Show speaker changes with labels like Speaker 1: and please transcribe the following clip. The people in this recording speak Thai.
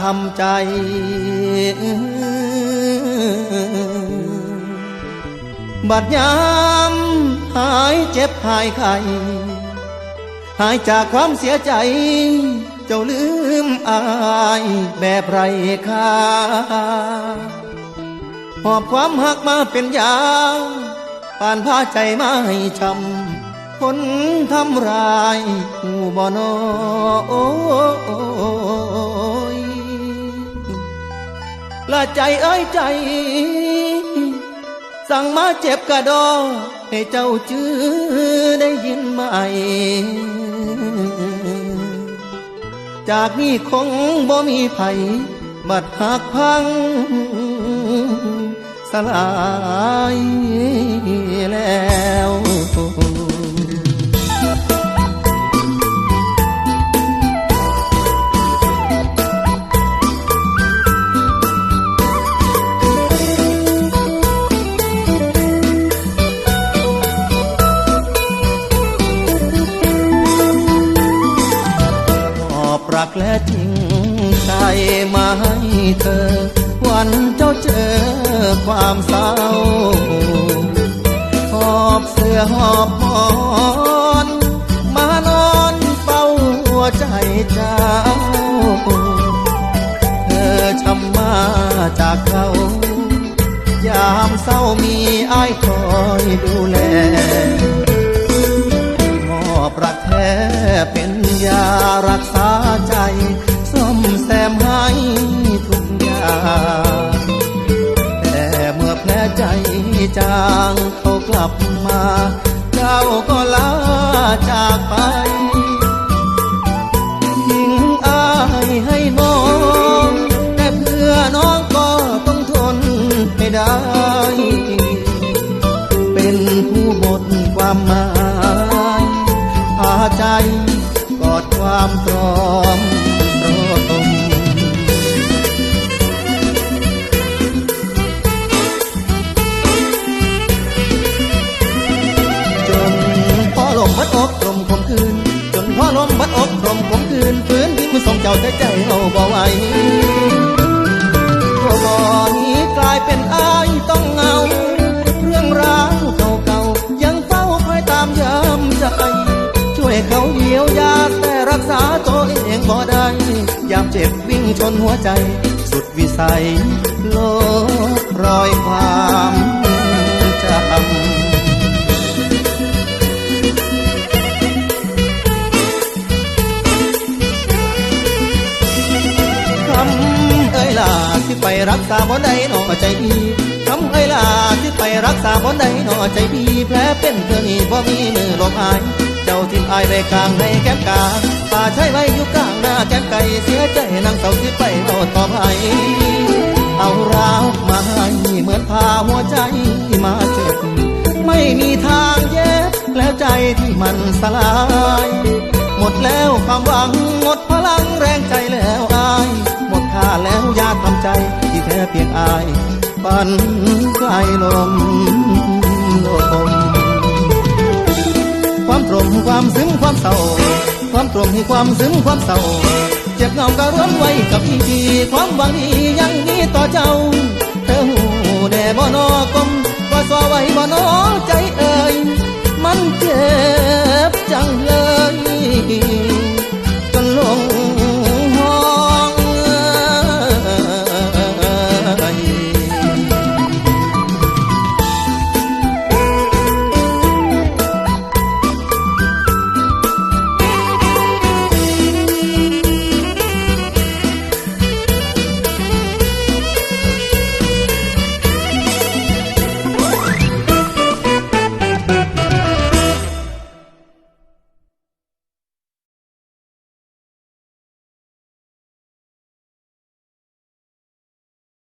Speaker 1: ทำใจบัดยามหายเจ็บหายไข้หายจากความเสียใจ เจ้าลืมอายแบบไรค่าหอบความหักมาเป็นยาป่านพาใจมาให้ช้ำ คนทำร้ายหูบ่นอโอ้ยละใจเอ้ยใจ สั่งมาเจ็บกระดอให้เจ้าจื้อได้ยินไหม จากนี้คงบ่มีไผบัดหักพังสลายแล้ว รักและจริงใจมาให้เธอ วันเจ้าเจอความเศร้า หอบเสื้อหอบหมอนมานอนเฝ้าหัวใจเจ้า เธอช้ำมาจากเขา ยามเศร้ามีอ้ายคอยดูแล จางเขากลับมา เจ้าก็ลาจากไปทิ้งอายให้น้อง แต่เพื่อน้องก็ต้องทนให้ได้ เป็นผู้หมดความหมายพาใจกอดความตรอม มพัดอกลมคมคืนฝืนที่คุณส่งเจ้าใจใจเอาบ่ไหวตัวบ่อนี้กลายเป็นอายต้องเงา เรื่องราวเก่าๆยังเฝ้าคอยตามยามใจ ช่วยเขาเยียวยาแต่รักษาตัวเองบ่ได้ยามเจ็บวิ่งชนหัวใจ สุดวิสัยโลบรอยความ ไปรักษาบ่ได้หนอใจดีคำเอ้ยล่ะที่ไปรักษาบ่ได้หนอใจดีแผลเป็นเธอนี่บ่มีมือลมหาย เจ้าทิมอายไปกลางในแก้มกาป่าใช้ไว้อยู่กลางหน้าแก้มไก่เสียใจนั่งเศร้าสิไปโอดต่อภัยเอาราวมาให้เหมือนพาหัวใจมาเจ็บไม่มีทางแยกแล้วใจที่มันสลาย หมดแล้วความหวังหมด เพียงอายปันไกลลมลมความตรมความซึ้งความเศร้า ความตรมความซึ้งความเศร้า เจ็บเงาก็ร้อนไว้กับพี่ทีความหวังดียังมีต่อเจ้า